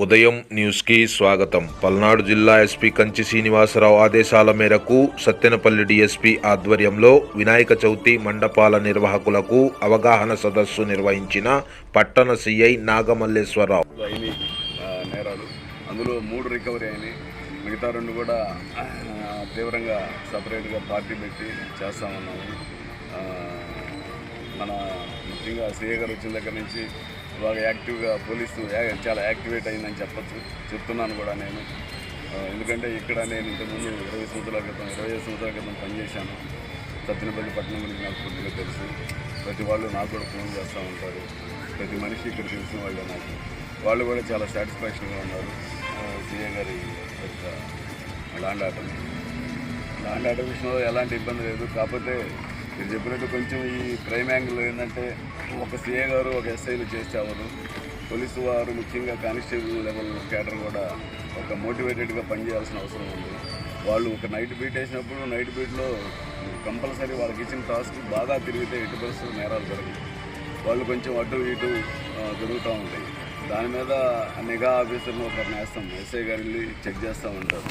ఉదయం న్యూస్కి స్వాగతం. పల్నాడు జిల్లా ఎస్పీ కంచి శ్రీనివాసరావు ఆదేశాల మేరకు సత్తెనపల్లి డిఎస్పీ ఆధ్వర్యంలో వినాయక చవితి మండపాల నిర్వాహకులకు అవగాహన సదస్సు నిర్వహించిన పట్టణ సిఐ నాగమల్లేశ్వరరావు. నేరాలు. అందులో మూడు రికవరీ అయినాయి. మిగతా రెండు కూడా తీవ్రంగా సపరేట్గా పార్టీ పెట్టి చేస్తామన్నాము మన ముఖ్యంగా సీఏ గారు వచ్చిన దగ్గర నుంచి బాగా యాక్టివ్గా పోలీసు చాలా యాక్టివేట్ అయిందని చెప్పచ్చు. చెప్తున్నాను కూడా నేను. ఎందుకంటే ఇక్కడ నేను ఇంతకుముందు ఇరవై సంవత్సరాల క్రితం ఇరవై ఐదు సంవత్సరాల క్రితం పనిచేశాను. సత్యనపల్లి పట్టణం గురించి నాకు పూర్తిగా తెలుసు. ప్రతి వాళ్ళు నాకు కూడా ఫోన్ చేస్తూ ఉంటారు. ప్రతి మనిషి ఇక్కడ తెలిసిన వాళ్ళే నాకు. వాళ్ళు కూడా చాలా సాటిస్ఫాక్షన్గా ఉన్నారు. సీఏ గారి యొక్క లాండ్ ఆటం లాండ్ ఆటో విషయంలో ఎలాంటి ఇబ్బంది లేదు. కాకపోతే మీరు చెప్పినట్టు కొంచెం ఈ క్రైమ్ యాంగిల్ ఏంటంటే ఒక సీఏ గారు ఒక ఎస్ఐలు చేస్తే అవ్వదు పోలీసు వారు ముఖ్యంగా కానిస్టేబుల్ లెవెల్ క్యాడర్ కూడా ఒక మోటివేటెడ్గా పనిచేయాల్సిన అవసరం ఉంది. వాళ్ళు ఒక నైట్ బీట్ వేసినప్పుడు నైట్ బీట్లో కంపల్సరీ వాళ్ళకి ఇచ్చిన టాస్క్ బాగా తిరిగితే ఎటు పరిస్థితులు నేరాలు జరగవు. వాళ్ళు కొంచెం అటు ఇటు జరుగుతూ ఉంటాయి. దాని మీద నిఘా ఆఫీసర్ని ఒకరిని వేస్తాం. ఎస్ఐ గారు వెళ్ళి చెక్ చేస్తూ ఉంటారు